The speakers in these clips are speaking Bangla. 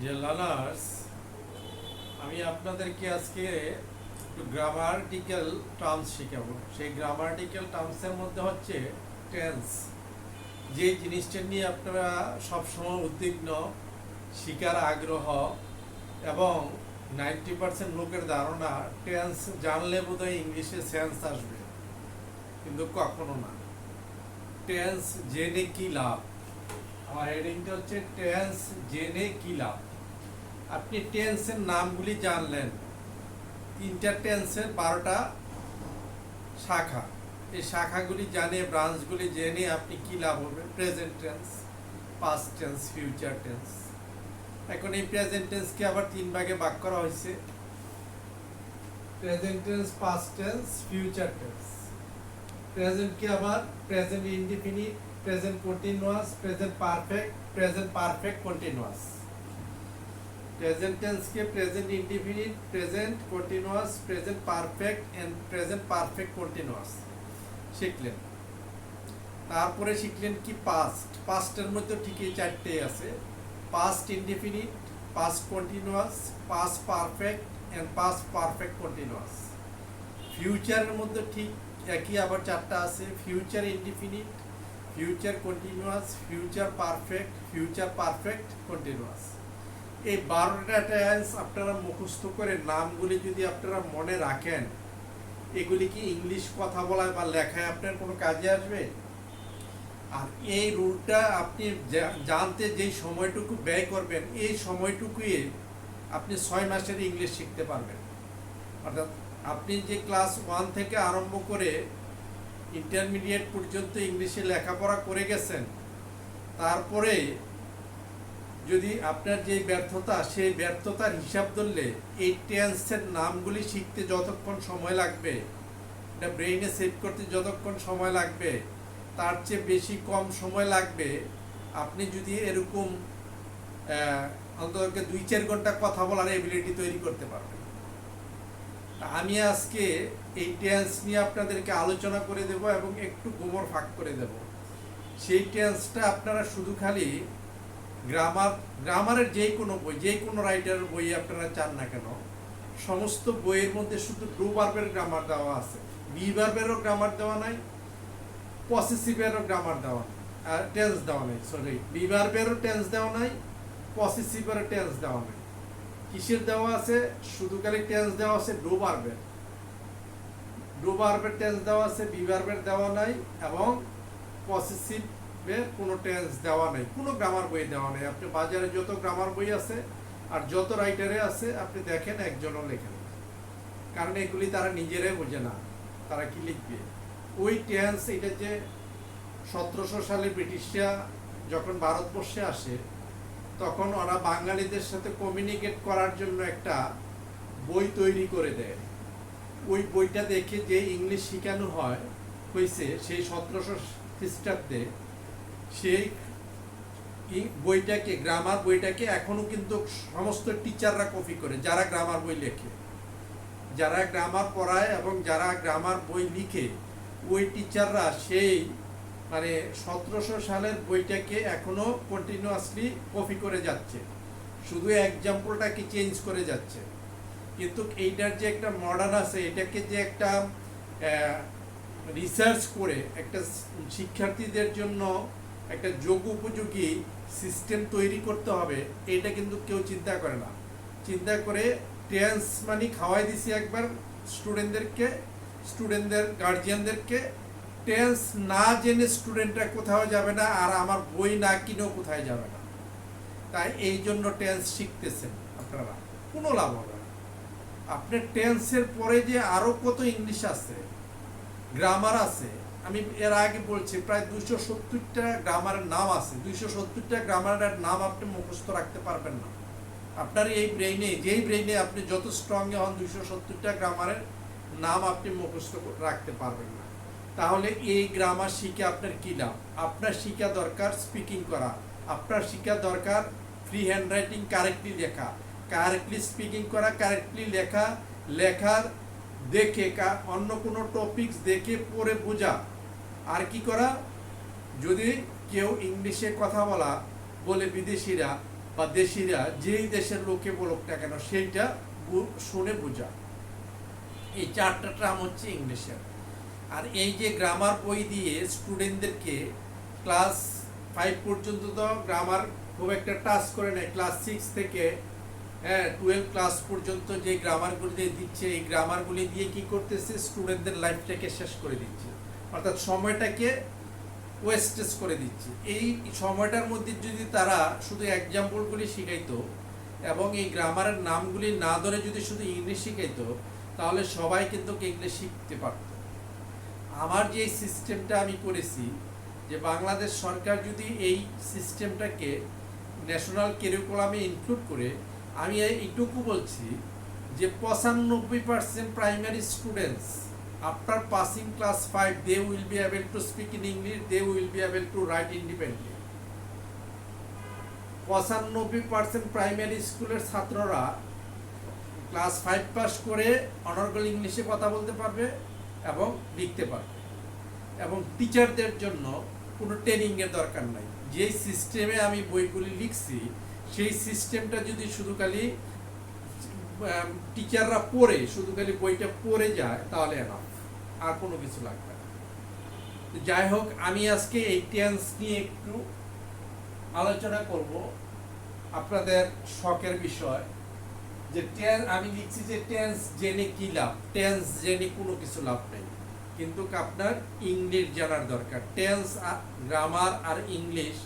ডিয়ার লার্নার্স আমি আপনাদেরকে আজকে একটু গ্রামাটিক্যাল টার্মস শেখাবো। সেই গ্রামাটিক্যাল টার্মসের মধ্যে হচ্ছে টেন্স যে জিনিসটা নিয়ে আপনারা সবসময় উদ্বিগ্ন শিকার আগ্রহ এবং নাইনটি পার্সেন্ট লোকের ধারণা টেন্স জানলে বোধহয় ইংলিশে সেন্স আসবে। কিন্তু কখনো না। টেন্স জেনে কি লাভ? আমার হেডিংটা হচ্ছে টেন্স জেনে কি লাভ? আপনি টেন্সের নামগুলি জানলেন। তিনটা টেন্সের বারোটা শাখা। এই শাখাগুলি জানে ব্রাঞ্চগুলি জেনে আপনি কি লাভ হবে? Present tense past tense future tense এখন এই প্রেজেন্ট টেন্সকে আবার তিন ভাগে ভাগ করা হয়েছে। Present tense past tense future tense প্রেজেন্টকে আবার present indefinite present continuous present perfect present perfect continuous present টেন্সকে present indefinite present continuous present perfect and present perfect continuous শিখলেন। তারপরে শিখলেন কি পাস্ট পাস্টের মধ্যে ঠিকই চারটে আছে। Past indefinite past continuous past perfect and past perfect continuous ফিউচারের মধ্যে ঠিক একই আবার চারটা আছে। Future indefinite future continuous future perfect future perfect continuous এই বারোটা টেন্স আপনারা মুখস্থ করে নামগুলি যদি আপনারা মনে রাখেন, এগুলি কি ইংলিশ কথা বলায় বা লেখায় আপনার কোনো কাজে আসবে? আর এই রুলটা আপনি জানতে যেই সময়টুকু ব্যয় করবেন, এই সময়টুকুই আপনি ছয় মাসের ইংলিশ শিখতে পারবেন। অর্থাৎ আপনি যে ক্লাস ওয়ান থেকে আরম্ভ করে ইন্টারমিডিয়েট পর্যন্ত ইংলিশে লেখাপড়া করে গেছেন, তারপরে যদি আপনার যে ব্যর্থতা, সেই ব্যর্থতার হিসাব ধরলে এই টেন্সের নামগুলি শিখতে যতক্ষণ সময় লাগবে, এটা ব্রেইনে সেভ করতে যতক্ষণ সময় লাগবে, তার চেয়ে বেশি কম সময় লাগবে, আপনি যদি এরকম অন্তত দুই চার ঘণ্টা কথা বলার এবিলিটি তৈরি করতে পারবেন। আমি আজকে এই টেন্স নিয়ে আপনাদেরকে আলোচনা করে দেব এবং একটু গোমর ফাঁক করে দেব। সেই টেন্সটা আপনারা শুধু খালি গ্রামার গ্রামারের যে কোনো বই যে কোনো রাইটারের বই আপনারা চান না কেন, সমস্ত বইয়ের মধ্যে শুধু ডু ভার্বের গ্রামার দেওয়া আছে। বি বার্বেরও গ্রামার দেওয়া নাই পসেসিভেরও গ্রামার দেওয়া নাই টেন্স দেওয়া নাই সরি বি ভার্বেরও টেন্স দেওয়া নাই পসেসিভেরও টেন্স দেওয়া নাই। কিসের দেওয়া আছে? শুধু খালি টেন্স দেওয়া আছে ডু ভার্বের ডু ভার্বের টেন্স দেওয়া আছে বি বার্বের দেওয়া নাই, এবং পসেসিভের কোনো টেন্স দেওয়া নেই, কোনো গ্রামার বই দেওয়া নেই। আপনি বাজারে যত গ্রামার বই আছে আর যত রাইটারে আছে, আপনি দেখেন একজনও লেখেন কারণ এগুলি তারা নিজেরাই বোঝে না, তারা কি লিখবে। ওই টেন্স এটা যে সতেরোশো সালে ব্রিটিশরা যখন ভারতবর্ষে আসে, তখন ওরা বাঙালিদের সাথে কমিউনিকেট করার জন্য একটা বই তৈরি করে দেয়। ওই বইটা দেখে যে ইংলিশ শেখানো হয় হয়েছে সেই সতেরোশো খ্রিস্টাব্দে সেই বইটাকে গ্রামার বইটাকে এখনও কিন্তু সমস্ত টিচাররা কপি করে, যারা গ্রামার বই লেখে। যারা গ্রামার পড়ায় এবং যারা গ্রামার বই লিখে, ওই টিচাররা সেই মানে সতেরোশো সালের বইটাকে এখনও কন্টিনিউয়াসলি কপি করে যাচ্ছে। শুধু এক্সাম্পলটাকে চেঞ্জ করে যাচ্ছে। কিন্তু এইটার যে একটা মডার্ন আছে, এটাকে যে একটা রিসার্চ করে, একটা শিক্ষার্থীদের জন্য একটা যোগ উপযোগী সিস্টেম তৈরি করতে হবে, এটা কিন্তু কেউ চিন্তা করে না। চিন্তা করে টেন্স মানি খাওয়াই দিছি একবার স্টুডেন্টদেরকে স্টুডেন্টদের গার্জিয়ানদেরকে টেন্স না জেনে স্টুডেন্টরা কোথাও যাবে না আর আমার বই না কিনেও কোথায় যাবে না। তাই এই জন্য টেন্স শিখতেছেন আপনারা। কোনো লাভ হবে না। আপনার টেন্সের পরে যে আরও কত ইংলিশ আছে গ্রামার আছে আমি এর আগে বলছি, প্রায় দুইশো সত্তরটা গ্রামারের নাম আছে। দুইশো সত্তরটা গ্রামারের নাম আপনি মুখস্থ রাখতে পারবেন না। আপনার এই ব্রেইনে যেই ব্রেইনে আপনি যত স্ট্রং হন, দুইশো সত্তরটা গ্রামারের নাম আপনি মুখস্থ রাখতে পারবেন না। তাহলে এই গ্রামার শিখে আপনার কী লাভ? আপনার শিখা দরকার স্পিকিং করা। আপনার শিখা দরকার ফ্রি হ্যান্ড রাইটিং কারেক্টলি লেখা। কারেক্টলি স্পিকিং করা কারেক্টলি লেখা, লেখার দেখে অন্য কোনো টপিকস দেখে পড়ে বোঝা। আর কি করা? যদি কেউ ইংলিশে কথা বলা, বলে বিদেশিরা বা দেশিরা যেই দেশের লোকে বলুক না কেন, সেইটা শুনে বোঝা। এই চারটা ট্রাম হচ্ছে ইংলিশের। আর এই যে গ্রামার বই দিয়ে স্টুডেন্টদেরকে ক্লাস ফাইভ পর্যন্ত তো গ্রামার খুব একটা টাচ করে নেয়। ক্লাস সিক্স থেকে হ্যাঁ টুয়েলভ ক্লাস পর্যন্ত যে গ্রামারগুলি দিয়ে দিচ্ছে, এই গ্রামারগুলি দিয়ে কি করতেছে? স্টুডেন্টদের লাইফটাকে শেষ করে দিচ্ছে। অর্থাৎ সময়টাকে ওয়েস্টেজ করে দিচ্ছে। এই সময়টার মধ্যে যদি তারা শুধু এক্সাম্পলগুলি শিখাইতো এবং এই গ্রামারের নামগুলি না ধরে যদি শুধু ইংলিশ শিখাইতো, তাহলে সবাই কিন্তু ইংলিশ শিখতে পারত। আমার যে সিস্টেমটা আমি করেছি, যে বাংলাদেশ সরকার যদি এই সিস্টেমটাকে ন্যাশনাল কেরিকুলামে ইনক্লুড করে, আমি এইটুকু বলছি যে পঁচানব্বই percent primary students after passing class five they will be able to speak in English they will be able to write independently পঁচানব্বই পার্সেন্ট প্রাইমারি স্কুলের ছাত্ররা ক্লাস ফাইভ পাস করে অনর্গল ইংলিশে কথা বলতে পারবে এবং লিখতে পারবে। এবং টিচারদের জন্য কোনো ট্রেনিংয়ের দরকার নাই। যে সিস্টেমে আমি বইগুলি লিখছি, সেই সিস্টেমটা যদি শুধু খালি টিচাররা পড়ে, শুধু খালি বইটা পড়ে যায়, তাহলে এনাফ আর কোনো কিছু লাগবে না। যাই হোক, আমি আজকে এই টেন্স নিয়ে একটু আলোচনা করব আপনাদের শখের বিষয়। যে টেন্স আমি লিখছি যে টেন্স জেনে কি লাভ? টেন্স জেনে কোনো কিছু লাভ নেই। কিন্তু আপনার ইংলিশ জানার দরকার। টেন্স আর গ্রামার আর ইংলিশ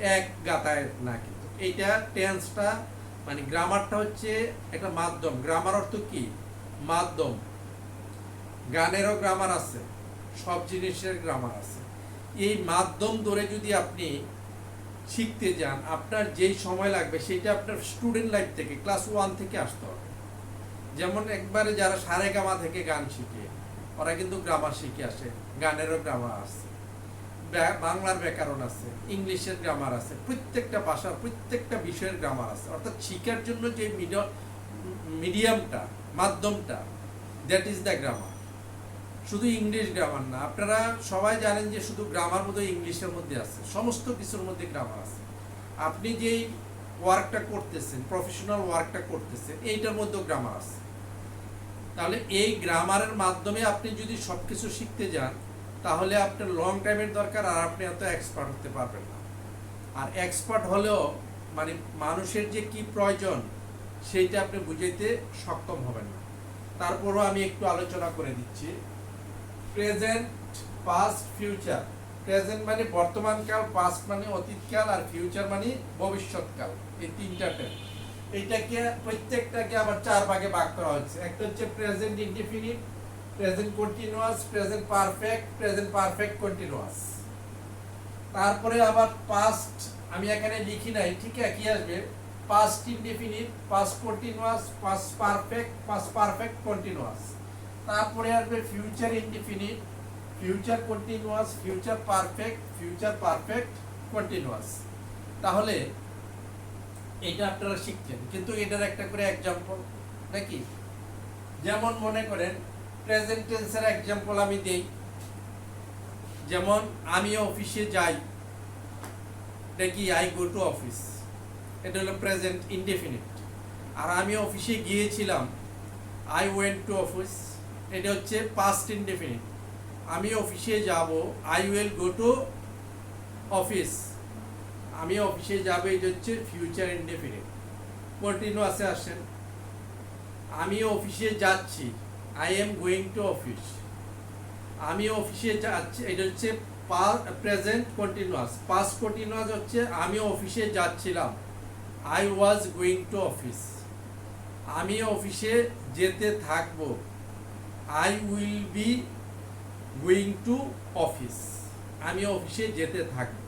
এক গাতায় না কিন্তু। এইটা টেন্সটা মানে গ্রামারটা হচ্ছে একটা মাধ্যম। গ্রামার অর্থ কি? মাধ্যম। গানেরও গ্রামার আছে, সব জিনিসের গ্রামার আছে। এই মাধ্যম ধরে যদি আপনি শিখতে যান, আপনার যেই সময় লাগবে সেটা আপনার স্টুডেন্ট লাইফ থেকে ক্লাস ওয়ান থেকে আসতে হবে। যেমন একবারে যারা সারে গামা থেকে গান শিখে, ওরা কিন্তু গ্রামার শিখে আসে, গানেরও গ্রামার ব্যা- বাংলার ব্যাকরণ আছে, ইংলিশের গ্রামার আছে, প্রত্যেকটা ভাষার প্রত্যেকটা বিষয়ের গ্রামার আছে। অর্থাৎ শিখার জন্য যে মিডিয়ামটা, মাধ্যমটা দ্যাট ইজ দ্য গ্রামার শুধু ইংলিশ গ্রামার না, আপনারা সবাই জানেন যে শুধু গ্রামার মধ্যে ইংলিশের মধ্যে আছে, সমস্ত কিছুর মধ্যে গ্রামার আছে। আপনি যেই ওয়ার্কটা করতেছেন প্রফেশনাল ওয়ার্কটা করতেছেন, এইটার মধ্যেও গ্রামার আছে। তাহলে এই গ্রামারের মাধ্যমে আপনি যদি সব কিছু শিখতে যান তাহলে আপনার লং টাইমের দরকার আর আপনি এত এক্সপার্ট হতে পারবেন না। আর এক্সপার্ট হলেও মানে মানুষের যে কি প্রয়োজন, সেইটা আপনি বুঝাইতে সক্ষম হবেন না। তারপরও আমি একটু আলোচনা করে দিচ্ছি। প্রেজেন্ট পাস্ট ফিউচার প্রেজেন্ট মানে বর্তমানকাল পাস্ট মানে অতীতকাল আর ফিউচার মানে ভবিষ্যৎকাল। এই তিনটা term। এইটাকে প্রত্যেকটাকে আবার চার ভাগে ভাগ করা হচ্ছে। একটা হচ্ছে present indefinite present continuous present perfect present perfect continuous তারপরে আবার পাস্ট আমি এখানে লিখি নাই, ঠিক একই আসবে। Past indefinite past continuous past perfect past perfect continuous তারপরে আসবে future indefinite future continuous future perfect future perfect continuous তাহলে এটা আপনারা শিখছেন। কিন্তু এটার একটা করে এক্সাম্পল নাকি? যেমন মনে করেন প্রেজেন্ট টেন্সের এক্সাম্পল আমি দেই। যেমন আমি অফিসে যাই কি আই গো টু অফিস এটা হলো প্রেজেন্ট ইনডেফিনিট আর আমি অফিসে গিয়েছিলাম আই ওয়েন্ট টু অফিস এটা হচ্ছে পাস্ট ইনডেফিনিট আমি অফিসে যাব I will go to office আমি অফিসে যাব, এটা হচ্ছে ফিউচার ইনডেফিনিট কন্টিনিউয়াসে আসেন। আমি অফিসে যাচ্ছি। I am going to office আমি অফিসে যাচ্ছি, এটা হচ্ছে প্রেজেন্ট কন্টিনিউয়াস পাস্ট কন্টিনিউয়াস হচ্ছে আমি অফিসে যাচ্ছিলাম। I was going to office আমি অফিসে যেতে থাকব। I will be going to office আমি অফিসে যেতে থাকব।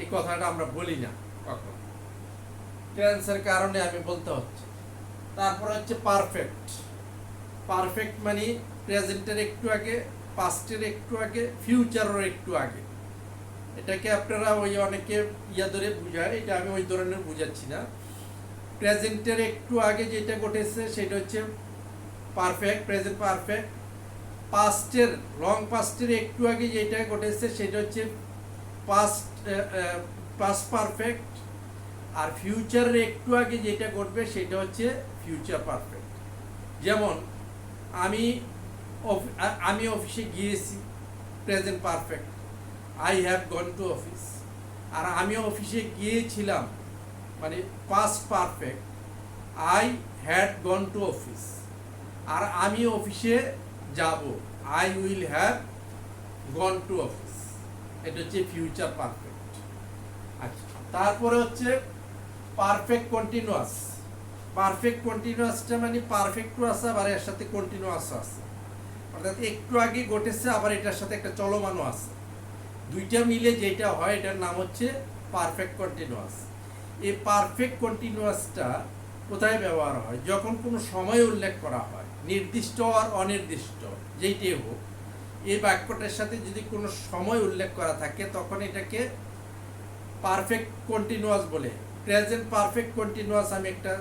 এই কথাটা আমরা বলি না কখন। টেন্সের কারণে আমি বলতে হচ্ছে। তারপর হচ্ছে পারফেক্ট পারফেক্ট মানে প্রেজেন্টের একটু আগে পাস্টের একটু আগে ফিউচারের একটু আগে। এটাকে আপনারা ওই অনেকে ইয়া ধরে বুঝায়, এটা আমি ওই ধরনের বুঝাচ্ছি না। প্রেজেন্টের একটু আগে যেটা ঘটেছে, সেটা হচ্ছে পারফেক্ট প্রেজেন্ট পারফেক্ট পাস্টের লং পাস্টের একটু আগে যেটা ঘটেছে, সেটা হচ্ছে পাস্ট পাস্ট পারফেক্ট আর ফিউচারের একটু আগে যেটা ঘটবে, সেটা হচ্ছে ফিউচার পারফেক্ট যেমন আমি আমি অফিসে গিয়েছি present perfect I have gone to office আর আমি অফিসে গিয়েছিলাম মানে past perfect I had gone to office আর আমি অফিসে যাব I will have gone to office এটা হচ্ছে ফিউচার পারফেক্ট আচ্ছা তারপরে হচ্ছে পারফেক্ট কন্টিনিউয়াস পারফেক্ট কন্টিনিউয়াসটা মানে পারফেক্ট আছে, আবার এর সাথে কন্টিনিউয়াস আছে। অর্থাৎ একটু আগে ঘটেছে, আবার এটার সাথে একটা চলমানও আছে। দুইটা মিলে যেটা হয়, এটার নাম হচ্ছে পারফেক্ট কন্টিনিউয়াস এই পারফেক্ট কন্টিনিউয়াসটা কোথায় ব্যবহার হয়? যখন কোনো সময় উল্লেখ করা হয়, নির্দিষ্ট আর অনির্দিষ্ট, যেইটাই হোক, এই বাক্যটার সাথে যদি কোনো সময় উল্লেখ করা থাকে, তখন এটাকে পারফেক্ট কন্টিনিউয়াস বলে। প্রেজেন্ট পারফেক্ট কন্টিনিউয়াস আমি একটা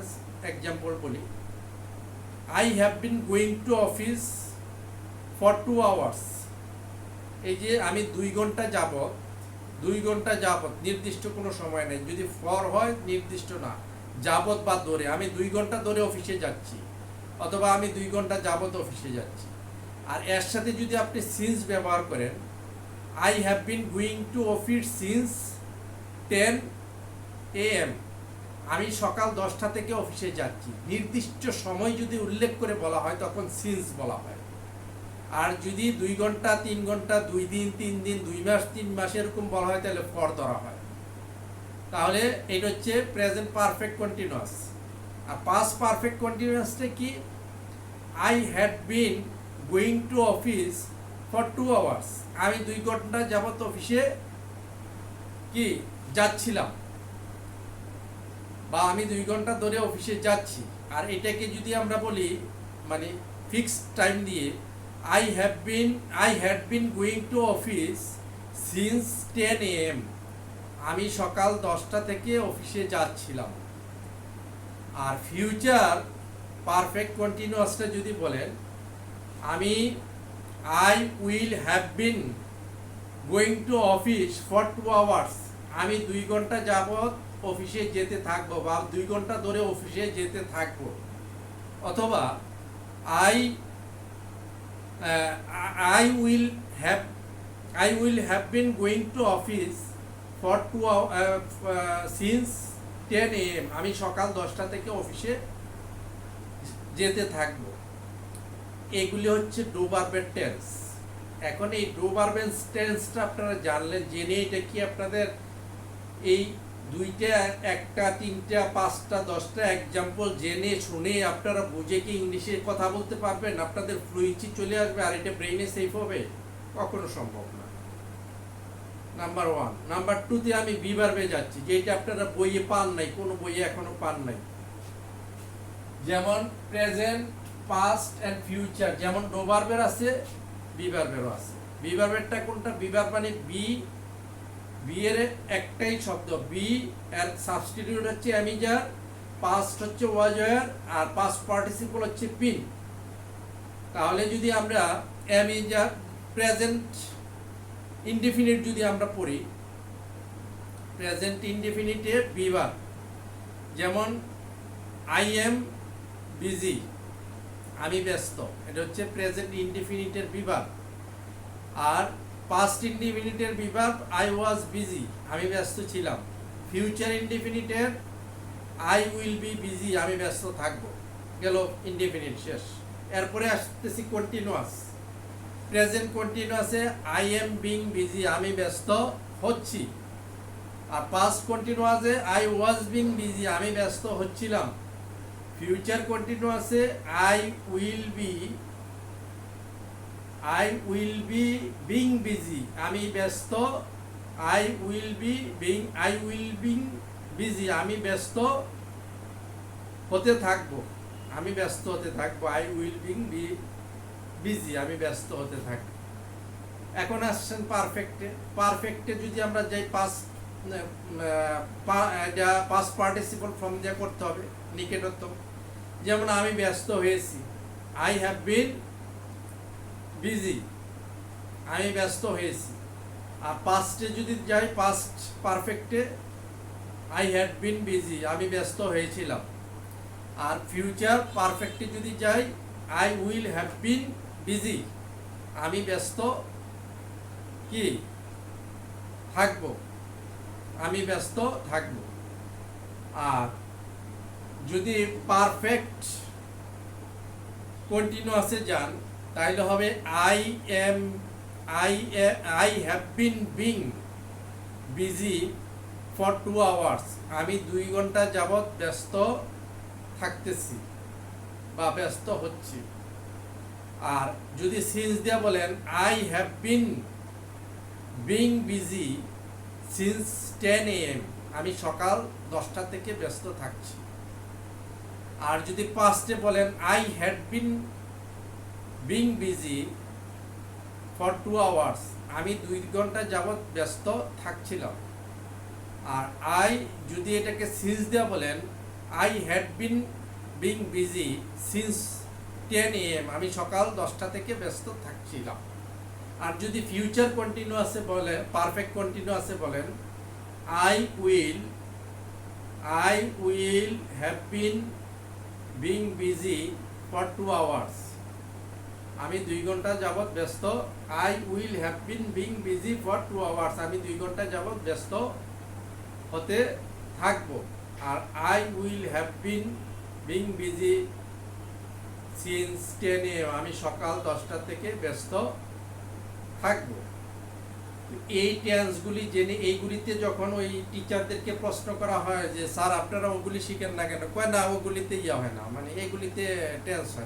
এক্সাম্পল বলি। I have been going to office for two hours এই যে আমি দুই ঘণ্টা যাবত দুই ঘণ্টা যাবত নির্দিষ্ট কোনো সময় নেই। যদি ফর হয়, নির্দিষ্ট না। যাবত বা ধরে আমি দুই ঘণ্টা ধরে অফিসে যাচ্ছি, অথবা আমি দুই ঘণ্টা যাবত অফিসে যাচ্ছি। আর এর সাথে যদি আপনি সিন্স ব্যবহার করেন I have been going to office since ten A M আমি সকাল দশটা থেকে অফিসে যাচ্ছি। নির্দিষ্ট সময় যদি উল্লেখ করে বলা হয়, তখন সিন্স বলা হয়। আর যদি দুই ঘণ্টা, তিন ঘণ্টা, দুই দিন, তিন দিন, দুই মাস, তিন মাস এরকম বলা হয়, তাহলে ফর ধরা হয়। তাহলে এটা হচ্ছে প্রেজেন্ট পারফেক্ট কন্টিনিউয়াস আর পাস পারফেক্ট কন্টিনিউয়াসটা কি? I had been going to office for two hours আমি দুই ঘণ্টা যাবত অফিসে কি? যাচ্ছিলাম। বা আমি দুই ঘণ্টা ধরে অফিসে যাচ্ছি। আর এটাকে যদি আমরা বলি মানে ফিক্সড টাইম দিয়ে I have been I had been going to office since ten AM আমি সকাল দশটা থেকে অফিসে যাচ্ছিলাম। আর ফিউচার পারফেক্ট কন্টিনিউয়াসটা যদি বলেন, আমি I will have been going to office for two hours আমি দুই ঘণ্টা যাবৎ অফিসে যেতে থাকব বা দুই ঘণ্টা ধরে অফিসে যেতে থাকব। অথবা I I will have I will have been going to office for two since ten am আমি সকাল দশটা থেকে অফিসে যেতে থাকব। এগুলি হচ্ছে ডো বার্বের টেন্স। এখন এই ডো বার্বের টেন্সটা আপনারা জানলেন, জেনে এটা কি আপনাদের এই দুইটা, একটা, তিনটা, পাঁচটা, দশটা এক্সাম্পল জেনে শুনে আপনারা বুঝে কি ইংলিশে কথা বলতে পারবেন? আপনাদের ফ্লুইচি চলে আসবে আর এটা ব্রেইনে সেফ হবে? কখনো সম্ভব না। নাম্বার ওয়ান নাম্বার টুতে আমি বিবারবে যাচ্ছি, যেটা আপনারা বইয়ে পান নাই, কোনো বইয়ে এখনও পান নাই। যেমন প্রেজেন্ট পাস্ট অ্যান্ড ফিউচার যেমন ডোবারবের আছে বিবারবেরও আছে। বিবারবেরটা কোনটা? বিবার মানে বি বি এর একটাই শব্দ বি এর সাবস্টিটিউট হচ্ছে অ্যামিজার পাস্ট হচ্ছে ওয়াজয়ার আর পাস্ট পার্টিসিপল হচ্ছে পিন তাহলে যদি আমরা am is are present indefinite যদি আমরা পড়ি প্রেজেন্ট ইনডিফিনিটে বিবার যেমন আই এম বিজি আমি ব্যস্ত, এটা হচ্ছে প্রেজেন্ট ইনডিফিনিটের বিভাগ আর পাস্ট ইনডিফিনিটের বিভাগ আই ওয়াজ বিজি আমি ব্যস্ত ছিলাম। ফিউচার ইনডিফিনিটের আই উইল বি বিজি আমি ব্যস্ত থাকব। গেল ইনডিফিনিট শেষ। এরপরে আসতেছি কন্টিনিউয়াস প্রেজেন্ট কন্টিনিউয়াসে আই এম বিং বিজি আমি ব্যস্ত হচ্ছি। আর পাস্ট কন্টিনিউয়াসে আই ওয়াজ বিং বিজি আমি ব্যস্ত হচ্ছিলাম। Future কন্টিনিউয়াসে I will be I will be being busy আমি ব্যস্ত I will be being I will being busy আমি ব্যস্ত হতে থাকব। আমি ব্যস্ত হতে থাকব। I will being be busy আমি ব্যস্ত হতে থাকব। এখন আসছেন পারফেক্টে পারফেক্টে যদি আমরা যাই পাস পাস পার্টিসিপল ফর্ম দিয়ে করতে হবে নিকেটতম যেমন আমি ব্যস্ত হয়েছি। আই হ্যাভ বিন বিজি, আমি ব্যস্ত হয়েছি। আর পাস্টে যদি যাই পাস্ট পারফেক্টে আই হ্যাড বিন বিজি আমি ব্যস্ত হয়েছিলাম। আর ফিউচার পারফেক্টে যদি যাই I will have been busy আমি ব্যস্ত কি? থাকব, আমি ব্যস্ত থাকব। আর যদি পারফেক্ট কন্টিনিউয়াসে যান তাহলে হবে I am I I have been being busy for two hours আমি দুই ঘণ্টা যাবৎ ব্যস্ত থাকতেছি বা ব্যস্ত হচ্ছি। আর যদি সিন্স দিয়ে বলেন I have been being busy since ten am আমি সকাল দশটা থেকে ব্যস্ত থাকছি। আর যদি পাস্টে বলেন I had been being busy for two hours আমি দুই ঘণ্টা যাবৎ ব্যস্ত থাকছিলাম। আর আই যদি এটাকে সিন্স দেওয়া বলেন I had been being busy since ten am আমি সকাল দশটা থেকে ব্যস্ত থাকছিলাম। আর যদি ফিউচার কন্টিনিউ কন্টিনিউয়াসে বলে পারফেক্ট কন্টিনিউ কন্টিনিউয়াসে বলেন I will I will have been being busy for two hours আমি দুই ঘণ্টা যাবৎ ব্যস্ত। I will have been being busy for two hours আমি দুই ঘণ্টা যাবৎ ব্যস্ত হতে থাকব। আর I will have been being busy since ten am আমি সকাল দশটা থেকে ব্যস্ত থাকব। এই টেন্সগুলি জেনে, এইগুলিতে যখন ওই টিচারদেরকে প্রশ্ন করা হয় যে, স্যার, আপনারা ওগুলি শিখেন না কেন? কয়, না, ওগুলিতে ইয়া হয় না। মানে এইগুলিতে টেন্স হয়